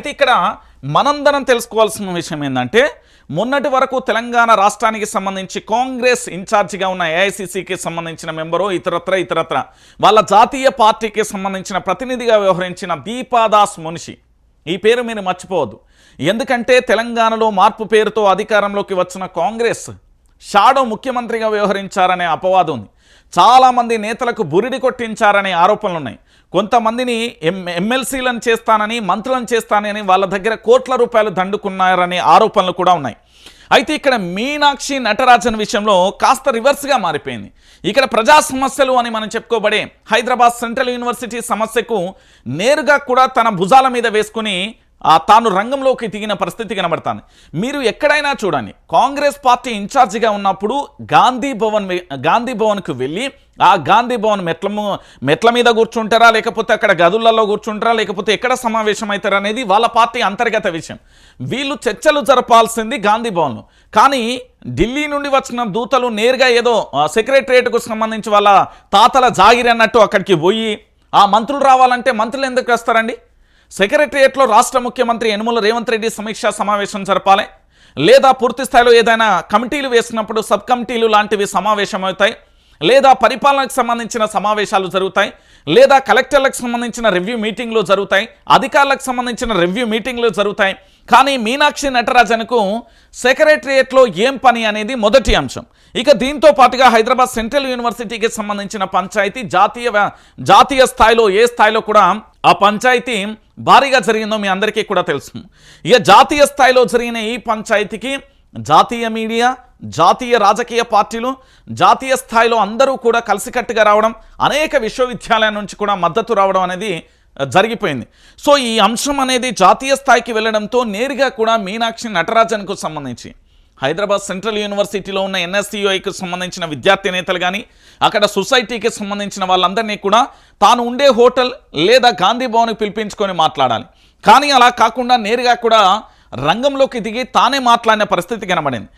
అయితే ఇక్కడ మనందరం తెలుసుకోవాల్సిన విషయం ఏంటంటే మొన్నటి వరకు తెలంగాణ రాష్ట్రానికి సంబంధించి కాంగ్రెస్ ఇన్ఛార్జిగా ఉన్న ఏఐసిసికి సంబంధించిన మెంబరు ఇతరత్ర ఇతరత్ర. వాళ్ళ జాతీయ పార్టీకి సంబంధించిన ప్రతినిధిగా వ్యవహరించిన దీపాదాస్ మునిషి. ఈ పేరు మీరు మర్చిపోవద్దు. ఎందుకంటే తెలంగాణలో మార్పు పేరుతో అధికారంలోకి వచ్చిన కాంగ్రెస్ షాడో ముఖ్యమంత్రిగా వ్యవహరించారనే అపవాదం ఉంది. చాలామంది నేతలకు బురిడి కొట్టించారనే ఆరోపణలు ఉన్నాయి కొంతమందిని ఎం ఎమ్మెల్సీలను చేస్తానని మంత్రులను చేస్తానని వాళ్ళ దగ్గర కోట్ల రూపాయలు దండుకున్నారనే ఆరోపణలు కూడా ఉన్నాయి. అయితే ఇక్కడ మీనాక్షి నటరాజన్ విషయంలో కాస్త రివర్స్గా మారిపోయింది. ఇక్కడ ప్రజా సమస్యలు అని మనం చెప్పుకోబడే హైదరాబాద్ సెంట్రల్ యూనివర్సిటీ సమస్యకు నేరుగా కూడా తన భుజాల మీద వేసుకుని తాను రంగంలోకి దిగిన పరిస్థితి కనబడతాను మీరు ఎక్కడైనా చూడండి కాంగ్రెస్ పార్టీ ఇన్ఛార్జిగా ఉన్నప్పుడు గాంధీ భవన్ గాంధీ భవన్కు వెళ్ళి ఆ గాంధీ భవన్ మెట్ల మెట్ల మీద కూర్చుంటారా లేకపోతే అక్కడ గదులలో కూర్చుంటారా లేకపోతే ఎక్కడ సమావేశం అవుతారా అనేది వాళ్ళ పార్టీ అంతర్గత విషయం. వీళ్ళు చర్చలు జరపాల్సింది గాంధీ భవన్లో. కానీ ఢిల్లీ నుండి వచ్చిన దూతలు నేరుగా ఏదో సెక్రటరియట్కు సంబంధించి వాళ్ళ తాతల జాగిరి అన్నట్టు అక్కడికి పోయి ఆ మంత్రులు రావాలంటే మంత్రులు ఎందుకు వస్తారండి? సెక్రటరియట్లో రాష్ట్ర ముఖ్యమంత్రి యనుమల రేవంత్ రెడ్డి సమీక్షా సమావేశం జరపాలి. లేదా పూర్తి స్థాయిలో ఏదైనా కమిటీలు వేసినప్పుడు సబ్ కమిటీలు లాంటివి సమావేశమవుతాయి. లేదా పరిపాలనకు సంబంధించిన సమావేశాలు జరుగుతాయి. లేదా కలెక్టర్లకు సంబంధించిన రివ్యూ మీటింగ్లు జరుగుతాయి. అధికారులకు సంబంధించిన రివ్యూ మీటింగ్లు జరుగుతాయి. కానీ మీనాక్షి నటరాజన్కు సెక్రటరియట్లో ఏం పని అనేది మొదటి అంశం. ఇక దీంతో పాటుగా హైదరాబాద్ సెంట్రల్ యూనివర్సిటీకి సంబంధించిన పంచాయతీ జాతీయ జాతీయ స్థాయిలో ఏ స్థాయిలో కూడా ఆ పంచాయతీ భారీగా జరిగిందో మీ అందరికీ కూడా తెలుసు. ఇక జాతీయ స్థాయిలో జరిగిన ఈ పంచాయతీకి జాతీయ మీడియా జాతీయ రాజకీయ పార్టీలు జాతీయ స్థాయిలో అందరూ కూడా కలిసికట్టుగా రావడం అనేక విశ్వవిద్యాలయాల నుంచి కూడా మద్దతు రావడం అనేది జరిగిపోయింది. సో ఈ అంశం అనేది జాతీయ స్థాయికి వెళ్ళడంతో నేరుగా కూడా మీనాక్షి నటరాజన్కు సంబంధించి హైదరాబాద్ సెంట్రల్ యూనివర్సిటీలో ఉన్న ఎన్ఎస్సిఐకి సంబంధించిన విద్యార్థి నేతలు కానీ అక్కడ సొసైటీకి సంబంధించిన వాళ్ళందరినీ కూడా తాను ఉండే హోటల్ లేదా గాంధీ భవన్కి పిలిపించుకొని మాట్లాడాలి. కానీ అలా కాకుండా నేరుగా కూడా రంగంలోకి దిగి తానే మాట్లాడిన పరిస్థితి కనబడింది.